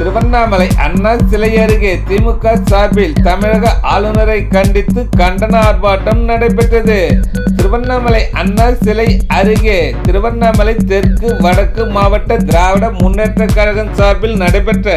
திருவண்ணாமலை அண்ணா சிலை அருகே திமுக சார்பில் தமிழக ஆளுநரை கண்டித்து கண்டன ஆர்ப்பாட்டம் நடைபெற்றது. திருவண்ணாமலை அண்ணா சிலை அருகே திருவண்ணாமலை தெற்கு வடக்கு மாவட்ட திராவிட முன்னேற்ற கழகம் சார்பில் நடைபெற்ற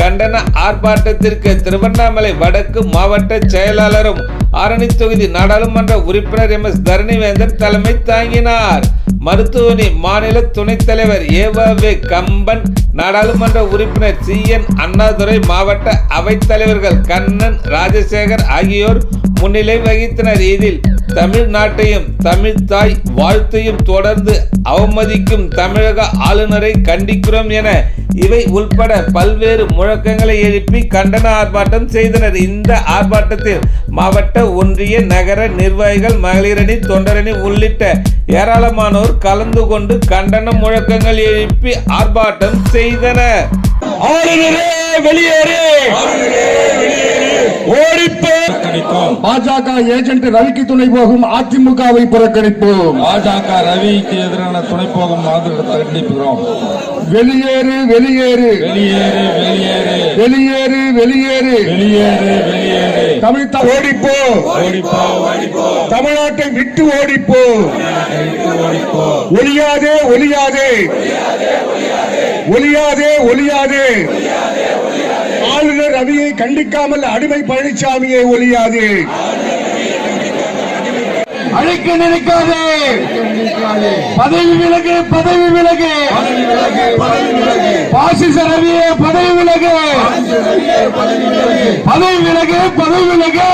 கண்டன ஆர்ப்பாட்டத்திற்கு திருவண்ணாமலை வடக்கு மாவட்ட செயலாளரும் ஆரணி தொகுதி நாடாளுமன்ற உறுப்பினர் எம் எஸ் தரணிவேந்தர் தலைமை தாங்கினார். மருத்துவனி மாநில துணைத் தலைவர் ஏவாவே கம்பன் நாடாளுமன்ற உறுப்பினர் சி. என். அண்ணாதுரை மாவட்ட அவைத் தலைவர்கள் கண்ணன் ராஜசேகர் ஆகியோர் முன்னிலை வகித்தனர். இதில் தமிழ்நாட்டையும் தமிழ் தாய் வாழ்த்தையும் தொடர்ந்து அவமதிக்கும் தமிழக ஆளுநரை கண்டிக்கிறோம் என இவை உள்பட பல்வேறு முழக்கங்களை எழுப்பி கண்டன ஆர்ப்பாட்டம் செய்தனர். இந்த ஆர்ப்பாட்டத்தில் மாவட்ட ஒன்றிய நகர நிர்வாகிகள் மகளிரணி தொண்டரணி உள்ளிட்ட ஏராளமானோர் கலந்து கொண்டு கண்டன முழக்கங்கள் எழுப்பி ஆர்ப்பாட்டம் செய்தனர். வெளியேறு. ஓடிப்போ புறக்கணிப்போம். பாஜக ஏஜென்ட் ரவிக்கு துணை போகும் அதிமுகவை புறக்கணிப்போம். பாஜக ரவிக்கு எதிரான துணை போகும் கண்டிக்கிறோம் வெளியேறு வெளியேறு. வெளியேறு வெளியேறு. வெளியேறு வெளியேறு. வெளியேறு வெளியேறு. தமிழ்த்தா ஓடிப்போ தமிழ்நாட்டை விட்டு ஓடிப்போ ஒளியாதே ஒளியாதே ஒளியாதே ஒளியாதே ஆளுநர் ரவியை கண்டிக்காமல் அடிமை பழனிசாமியை ஒழியாது. அழைக்க நினைக்காதே. பதவி விலகு பதவி விலகு. பாசிச ரவியே பதவி விலகு. பதவி விலகு பதவி விலகு.